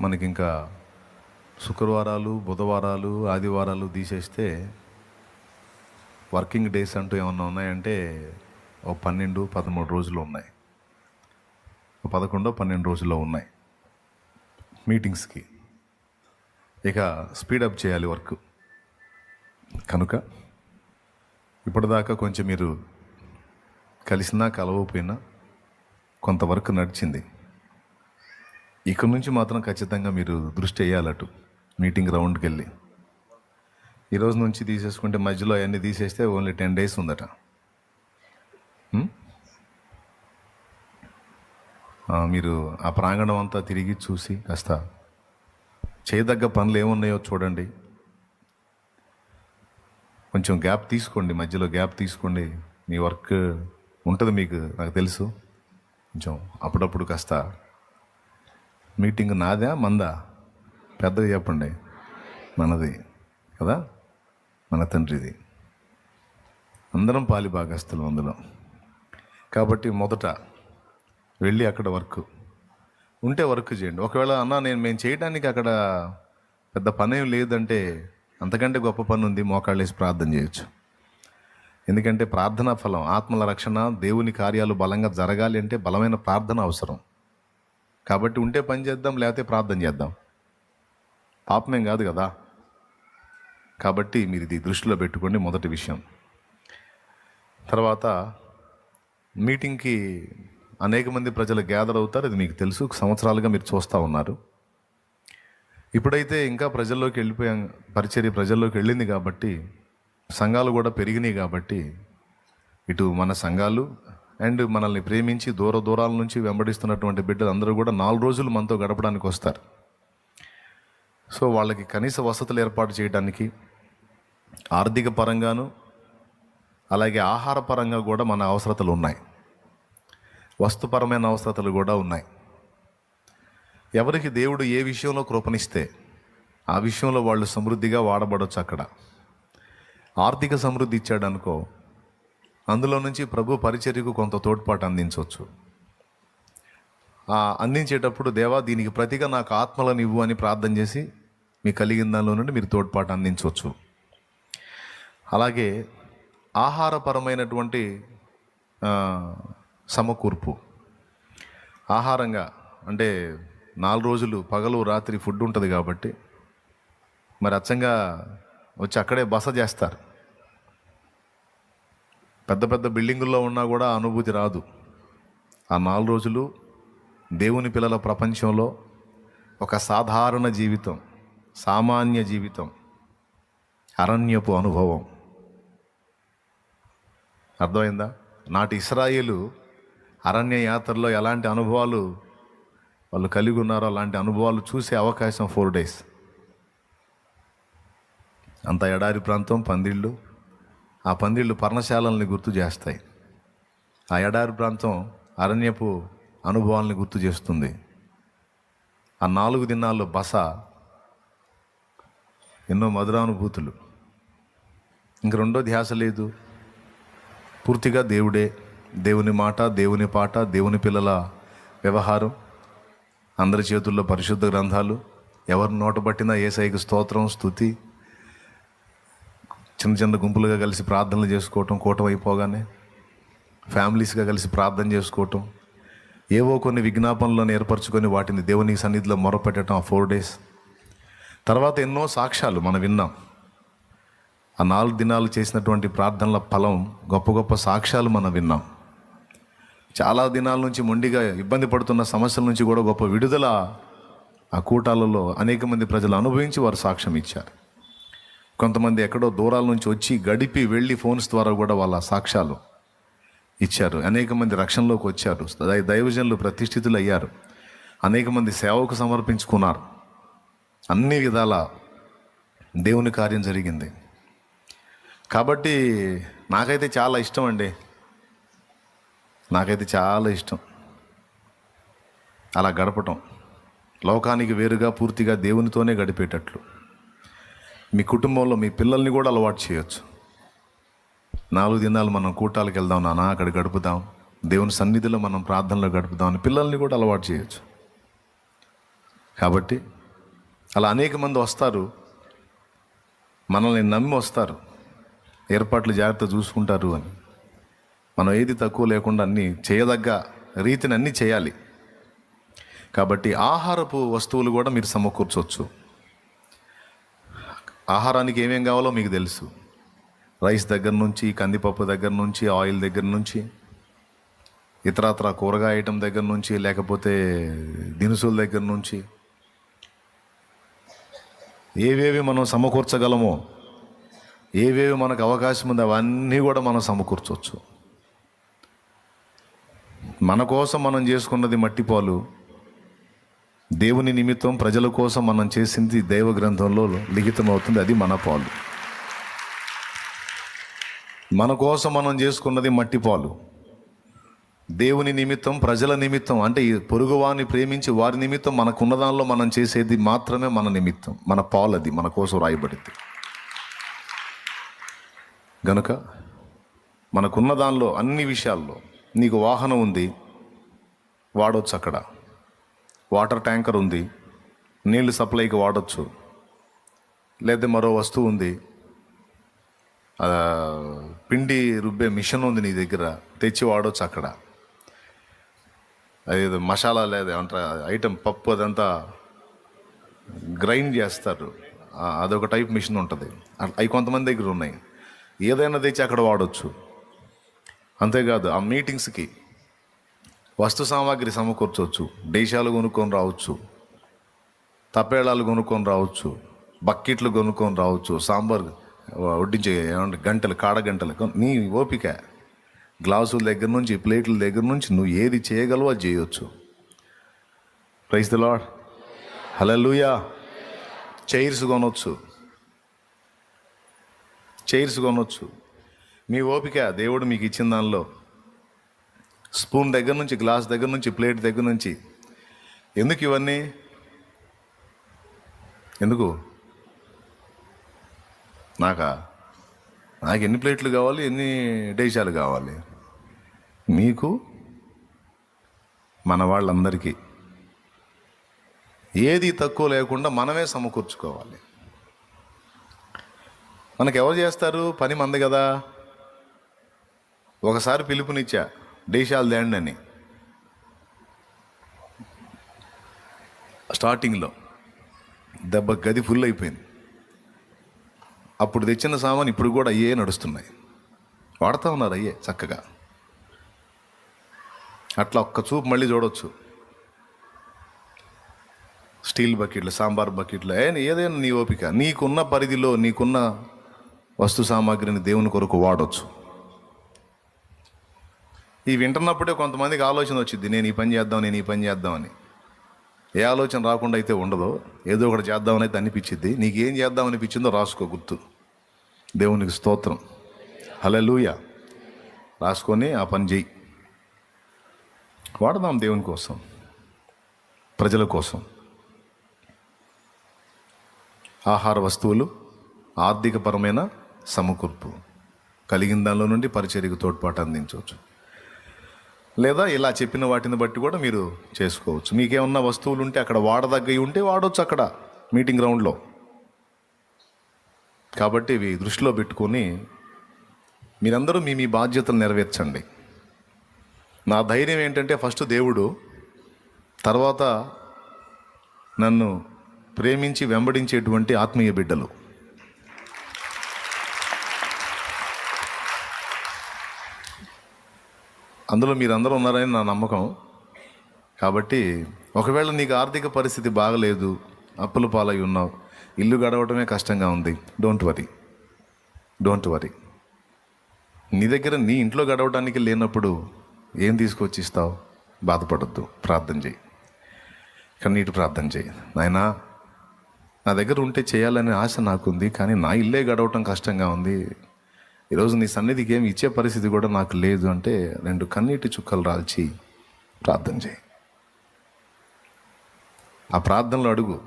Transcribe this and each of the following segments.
మనకి ఇంకా శుక్రవారాలు బుధవారాలు ఆదివారాలు తీసేస్తే వర్కింగ్ డేస్ అంటూ ఏమన్నా ఉన్నాయంటే ఓ పన్నెండు పదమూడు రోజులు ఉన్నాయి. పదకొండో పన్నెండు రోజుల్లో ఉన్నాయి మీటింగ్స్కి. ఇక స్పీడప్ చేయాలి వర్క్. కనుక ఇప్పటిదాకా కొంచెం మీరు కలిసినా కలవకపోయినా కొంత వర్క్ నడిచింది. ఇక్కడ నుంచి మాత్రం ఖచ్చితంగా మీరు దృష్టి వేయాలటు మీటింగ్ రౌండ్కి వెళ్ళి ఈరోజు నుంచి తీసేసుకుంటే మధ్యలో అవన్నీ తీసేస్తే ఓన్లీ టెన్ డేస్ ఉందట. మీరు ఆ ప్రాంగణం అంతా తిరిగి చూసి కాస్త చేయదగ్గ పనులు ఏమున్నాయో చూడండి. కొంచెం గ్యాప్ తీసుకోండి మధ్యలో గ్యాప్ తీసుకోండి. మీ వర్క్ ఉంటుంది మీకు నాకు తెలుసు. కొంచెం అప్పుడప్పుడు కాస్త మీటింగ్ నాదా మందా? పెద్దగా చెప్పండి. మనది కదా? మన తండ్రిది. అందరం పాలి భాగస్తులు అందులో. కాబట్టి మొదట వెళ్ళి అక్కడ వర్క్. ఉంటే వర్క్ చేయండి. ఒకవేళ అన్న నేను మేము చేయడానికి అక్కడ పెద్ద పని ఏం లేదంటే అంతకంటే గొప్ప పని ఉంది మోకాళ్ళేసి ప్రార్థన చేయొచ్చు. ఎందుకంటే ప్రార్థనా ఫలం ఆత్మల రక్షణ దేవుని కార్యాలు బలంగా జరగాలి అంటే బలమైన ప్రార్థన అవసరం. కాబట్టి ఉంటే పని చేద్దాం లేకపోతే ప్రార్థన చేద్దాం. పాపమేం కాదు కదా. కాబట్టి మీరు ఇది దృష్టిలో పెట్టుకోండి మొదటి విషయం. తర్వాత మీటింగ్కి అనేక మంది ప్రజలు గ్యాదర్ అవుతారు అది మీకు తెలుసు. సంవత్సరాలుగా మీరు చూస్తూ ఉన్నారు. ఇప్పుడైతే ఇంకా ప్రజల్లోకి వెళ్ళిపోయాం పరిచర్య ప్రజల్లోకి వెళ్ళింది కాబట్టి సంఘాలు కూడా పెరిగినాయి కాబట్టి ఇటు మన సంఘాలు అండ్ మనల్ని ప్రేమించి దూర దూరాల నుంచి వెంబడిస్తున్నటువంటి బిడ్డలు అందరూ కూడా నాలుగు రోజులు మనతో గడపడానికి వస్తారు. సో వాళ్ళకి కనీస వసతులు ఏర్పాటు చేయడానికి ఆర్థిక పరంగాను అలాగే ఆహార పరంగా కూడా మన అవసరతలు ఉన్నాయి. వస్తుపరమైన అవసరతలు కూడా ఉన్నాయి. ఎవరికి దేవుడు ఏ విషయంలో కృపణిస్తే ఆ విషయంలో వాళ్ళు సమృద్ధిగా వాడబడవచ్చు అక్కడ. ఆర్థిక సమృద్ధి ఇచ్చాడనుకో అందులో నుంచి ప్రభు పరిచర్యకు కొంత తోడ్పాటు అందించవచ్చు. అందించేటప్పుడు దేవా దీనికి ప్రతిగా నాకు ఆత్మలను ఇవ్వు అని ప్రార్థన చేసి మీ కలిగిన దానిలో నుండి మీరు తోడ్పాటు అందించవచ్చు. అలాగే ఆహారపరమైనటువంటి సమకూర్పు. ఆహారంగా అంటే నాలుగు రోజులు పగలు రాత్రి ఫుడ్ ఉంటుంది కాబట్టి మరి అచ్చంగా వచ్చి అక్కడే బస చేస్తారు. పెద్ద పెద్ద బిల్డింగుల్లో ఉన్నా కూడా అనుభూతి రాదు. ఆ నాలుగు రోజులు దేవుని పిల్లల ప్రపంచంలో ఒక సాధారణ జీవితం సామాన్య జీవితం అరణ్యపు అనుభవం. అర్థమైందా? నాటి ఇస్రాయేలు అరణ్య యాత్రలో ఎలాంటి అనుభవాలు వాళ్ళు కలిగి ఉన్నారో అలాంటి అనుభవాలు చూసే అవకాశం ఫోర్ డేస్. అంత ఎడారి ప్రాంతం పందిళ్ళు ఆ పందిళ్ళు పర్ణశాలల్ని గుర్తు చేస్తాయి. ఆ ఎడారి ప్రాంతం అరణ్యపు అనుభవాల్ని గుర్తు చేస్తుంది. ఆ నాలుగు దినాల్లో బస ఎన్నో మధురానుభూతులు. ఇంక రెండో ధ్యాస లేదు. పూర్తిగా దేవుడే దేవుని మాట దేవుని పాట దేవుని పిల్లల వ్యవహారం అందరి చేతుల్లో పరిశుద్ధ గ్రంథాలు ఎవరు నోటబట్టినా ఏసైకి స్తోత్రం స్థుతి చిన్న చిన్న గుంపులుగా కలిసి ప్రార్థనలు చేసుకోవటం కూటమైపోగానే ఫ్యామిలీస్గా కలిసి ప్రార్థన చేసుకోవటం ఏవో కొన్ని విజ్ఞాపనలను ఏర్పరచుకొని వాటిని దేవుని సన్నిధిలో మొరపెట్టడం ఆ ఫోర్ డేస్. తర్వాత ఎన్నో సాక్ష్యాలు మనం విన్నాం. ఆ నాలుగు దినాలు చేసినటువంటి ప్రార్థనల ఫలం గొప్ప గొప్ప సాక్ష్యాలు మనం విన్నాం. చాలా దినాల నుంచి మొండిగా ఇబ్బంది పడుతున్న సమస్యల నుంచి కూడా గొప్ప విడుదల ఆ కూటాలలో అనేక మంది ప్రజలు అనుభవించి వారు సాక్ష్యం ఇచ్చారు. కొంతమంది ఎక్కడో దూరాల నుంచి వచ్చి గడిపి వెళ్ళి ఫోన్స్ ద్వారా కూడా వాళ్ళ సాక్ష్యాలు ఇచ్చారు. అనేక మంది రక్షణలోకి వచ్చారు. దైవజనులు ప్రతిష్ఠితులు అయ్యారు. అనేక మంది సేవకు సమర్పించుకున్నారు. అన్ని విధాల దేవుని కార్యం జరిగింది. కాబట్టి నాకైతే చాలా ఇష్టం అండి. నాకైతే చాలా ఇష్టం. అలా గడపటం. లోకానికి వేరుగా పూర్తిగా దేవునితోనే గడిపేటట్లు. మీ కుటుంబంలో మీ పిల్లల్ని కూడా అలవాటు చేయొచ్చు. నాలుగు దినాలు మనం కూటాలకు వెళ్దాం నాన్న అక్కడ గడుపుదాం. దేవుని సన్నిధిలో మనం ప్రార్థనలో గడుపుదాం అని పిల్లల్ని కూడా అలవాటు చేయొచ్చు. కాబట్టి అలా అనేక మంది వస్తారు. మనల్ని నమ్మి వస్తారు. ఏర్పాట్లు జాగ్రత్త చూసుకుంటారు అని. మనం ఏది తక్కువ లేకుండా అన్నీ చేయదగ్గ రీతిని అన్నీ చేయాలి. కాబట్టి ఆహారపు వస్తువులు కూడా మీరు సమకూర్చవచ్చు ఆహారానికి ఏమేం కావాలో మీకు తెలుసు. రైస్ దగ్గర నుంచి కందిపప్పు దగ్గర నుంచి ఆయిల్ దగ్గర నుంచి ఇతరత్ర కూరగాయ ఐటమ్ దగ్గర నుంచి లేకపోతే దినుసుల దగ్గర నుంచి ఏవేవి మనం సమకూర్చగలమో ఏవేవి మనకు అవకాశం ఉంది అవన్నీ కూడా మనం సమకూర్చవచ్చు. మన కోసం మనం చేసుకున్నది మట్టిపాలు దేవుని నిమిత్తం ప్రజల కోసం మనం చేసింది దైవ గ్రంథంలో లిఖితం అవుతుంది అది మన పాలు. మన కోసం మనం చేసుకున్నది మట్టి పాలు. దేవుని నిమిత్తం ప్రజల నిమిత్తం అంటే ఈ పొరుగువారిని ప్రేమించి వారి నిమిత్తం మనకున్న దానిలో మనం చేసేది మాత్రమే మన నిమిత్తం. మన పాలు అది మన కోసం రాయబడింది. గనుక మనకున్న దానిలో అన్ని విషయాల్లో నీకు వాహనం ఉంది వాడవచ్చు అక్కడ. వాటర్ ట్యాంకర్ ఉంది. నీళ్ళు సప్లైకి వాడచ్చు. లేదా మరో వస్తువు ఉంది. పిండి రుబ్బే మిషన్ ఉంది నీ దగ్గర. తెచ్చి వాడచ్చు అక్కడ. అది మసాలా లేదా అంటారు ఐటెం పప్పు అదంతా గ్రైండ్ చేస్తారు. అదొక టైప్ మిషన్ ఉంటుంది. అవి కొంతమంది దగ్గర ఉన్నాయి. ఏదైనా తెచ్చి అక్కడ వాడచ్చు. అంతేకాదు ఆ మీటింగ్స్కి వస్తు సామాగ్రి సమకూర్చవచ్చు. దేశాలు కొనుక్కొని రావచ్చు. తపేళాలు కొనుక్కొని రావచ్చు. బకెట్లు కొనుక్కొని రావచ్చు. సాంబార్ వడ్డించే ఏమంటే గంటలు కాడగంటలు నీ ఓపిక. గ్లాసుల దగ్గర నుంచి ప్లేట్ల దగ్గర నుంచి నువ్వు ఏది చేయగలవో అది చేయొచ్చు. Praise the Lord hallelujah chairs కొనొచ్చు. చైర్స్ కొనొచ్చు. మీ ఓపిక దేవుడు మీకు ఇచ్చిన దానిలో. స్పూన్ దగ్గర నుంచి గ్లాస్ దగ్గర నుంచి ప్లేట్ దగ్గర నుంచి. ఎందుకు ఇవన్నీ? ఎందుకు? నాకా? నాకు ఎన్ని ప్లేట్లు కావాలి ఎన్ని డేషాలు కావాలి? మీకు మన వాళ్ళందరికీ. ఏది తక్కువ లేకుండా మనమే సమకూర్చుకోవాలి. మనకు ఎవరు చేస్తారు? పని మంది కదా. ఒకసారి పిలుపునిచ్చా. దేశాలు తేండి అని. స్టార్టింగ్లో దెబ్బ గది ఫుల్ అయిపోయింది. అప్పుడు తెచ్చిన సామాన్ ఇప్పుడు కూడా అయ్యే నడుస్తున్నాయి. వాడుతూ ఉన్నారు అయ్యే చక్కగా. అట్లా ఒక్క చూపు మళ్ళీ చూడవచ్చు స్టీల్ బకెట్లు సాంబార్ బకెట్లు అయినా ఏదైనా నీ ఓపిక. నీకున్న పరిధిలో నీకున్న వస్తు సామాగ్రిని దేవుని కొరకు వాడవచ్చు ఈ వింటున్నప్పుడే కొంతమందికి ఆలోచన వచ్చింది నేను ఈ పని చేద్దాం నేను ఈ పని చేద్దామని ఏ ఆలోచన రాకుండా అయితే ఉండదో. ఏదో ఒకటి చేద్దామని అయితే అనిపించింది నీకు ఏం చేద్దాం అనిపించిందో రాసుకో గుర్తు. దేవునికి స్తోత్రం. హలలుయ రాసుకొని ఆ పని చెయ్యి వాడదాం దేవుని కోసం. ప్రజల కోసం. ఆహార వస్తువులు ఆర్థికపరమైన సమకూర్పు. కలిగిన దానిలో నుండి పరిచర్యకు తోడ్పాటు అందించవచ్చు. లేదా ఇలా చెప్పిన వాటిని బట్టి కూడా మీరు చేసుకోవచ్చు. మీకేమన్నా వస్తువులు ఉంటే అక్కడ వాడదగ్గవి ఉంటే వాడవచ్చు అక్కడ మీటింగ్ గ్రౌండ్లో. కాబట్టి ఇవి దృష్టిలో పెట్టుకొని మీరందరూ మీ మీ బాధ్యతలు నెరవేర్చండి. నా ధైర్యం ఏంటంటే ఫస్ట్ దేవుడు తర్వాత నన్ను ప్రేమించి వెంబడించేటువంటి ఆత్మీయ బిడ్డలు. అందులో మీరందరూ ఉన్నారని నా నమ్మకం. కాబట్టి ఒకవేళ నీకు ఆర్థిక పరిస్థితి బాగలేదు అప్పుల పాలై ఉన్నావు ఇల్లు గడవటమే కష్టంగా ఉంది డోంట్ వరీ డోంట్ వరీ నీ దగ్గర నీ ఇంట్లో గడవడానికి లేనప్పుడు ఏం తీసుకొచ్చి ఇస్తావు? బాధపడద్దు ప్రార్థన చేయి. కన్నీటి ప్రార్థన చేయి. నాయనా నా దగ్గర ఉంటే చేయాలనే ఆశ నాకుంది కానీ నా ఇల్లే గడవటం కష్టంగా ఉంది. ఈరోజు నీ సన్నిధికి ఏమి ఇచ్చే పరిస్థితి కూడా నాకు లేదు అంటే రెండు కన్నీటి చుక్కలు రాల్చి ప్రార్థన చేయి. ఆ ప్రార్థనలో అడుగు.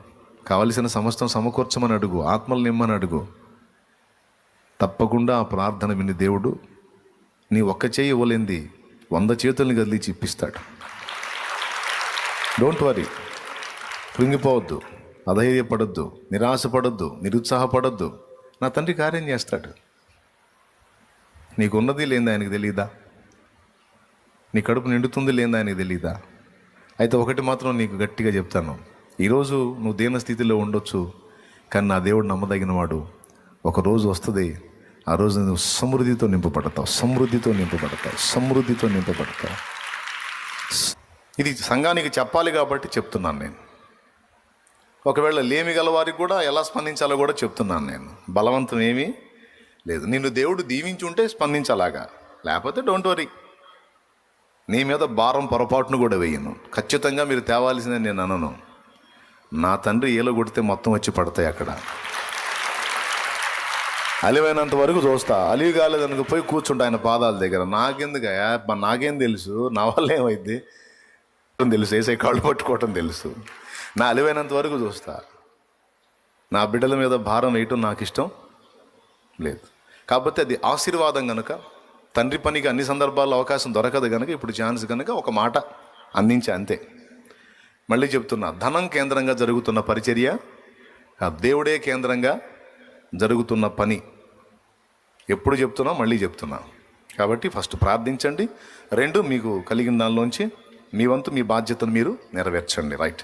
కావలసిన సమస్తం సమకూర్చమని అడుగు. ఆత్మలు నిమ్మని అడుగు. తప్పకుండా ఆ ప్రార్థన విని దేవుడు నీ ఒక్క చేయి ఇవ్వలేంది. వంద చేతుల్ని కదిలిచి ఇప్పిస్తాడు. Don't worry కృంగిపోవద్దు. అధైర్యపడొద్దు. నిరాశపడొద్దు. నిరుత్సాహపడొద్దు. నా తండ్రి కార్యం చేస్తాడు. నీకున్నది లేని ఆయనకు తెలియదా నీ కడుపు నిండుతుంది లేని ఆయనకు తెలియదా అయితే ఒకటి మాత్రం నీకు గట్టిగా చెప్తాను. ఈరోజు నువ్వు దీన స్థితిలో ఉండొచ్చు కానీ నా దేవుడు నమ్మదగిన వాడు ఒక రోజు వస్తుంది ఆ రోజు నువ్వు సమృద్ధితో నింపబడతావు సమృద్ధితో నింపబడతావు సమృద్ధితో నింపబడతావు. ఇది సంఘానికి చెప్పాలి కాబట్టి చెప్తున్నాను నేను. ఒకవేళ లేమి గల వారికి కూడా ఎలా స్పందించాలో కూడా చెప్తున్నాను నేను. బలవంతం ఏమీ? లేదు. నిన్ను దేవుడు దీవించి ఉంటే స్పందించలాగా. లేకపోతే డోంట్ వరీ నీ మీద భారం పొరపాటును కూడా వేయను. ఖచ్చితంగా మీరు తేవాల్సిందని నేను అనను. నా తండ్రి ఏలో కొడితే మొత్తం వచ్చి పడతాయి అక్కడ. అలివైనంత వరకు చూస్తా. అలివి కాలేదనుకు పోయి కూర్చుంటా ఆయన పాదాల దగ్గర. నాకెందుకయా నాకేం తెలుసు? నా వల్ల ఏమైంది? తెలుసు. వేసే కాళ్ళు పట్టుకోవటం తెలుసు. నా అలివైనంత వరకు చూస్తా. నా బిడ్డల మీద భారం వేయటం నాకు ఇష్టం లేదు. కాకపోతే అది ఆశీర్వాదం కనుక తండ్రి పనికి అన్ని సందర్భాల్లో అవకాశం దొరకదు కనుక ఇప్పుడు ఛాన్స్ కనుక ఒక మాట అందించే అంతే. మళ్ళీ చెప్తున్నా ధనం కేంద్రంగా జరుగుతున్న పరిచర్య దేవుడే కేంద్రంగా జరుగుతున్న పని. ఎప్పుడు చెప్తున్నా మళ్ళీ చెప్తున్నా. కాబట్టి ఫస్ట్ ప్రార్థించండి. రెండు మీకు కలిగిన దానిలోంచి మీ వంతు మీ బాధ్యతను మీరు నెరవేర్చండి. రైట్.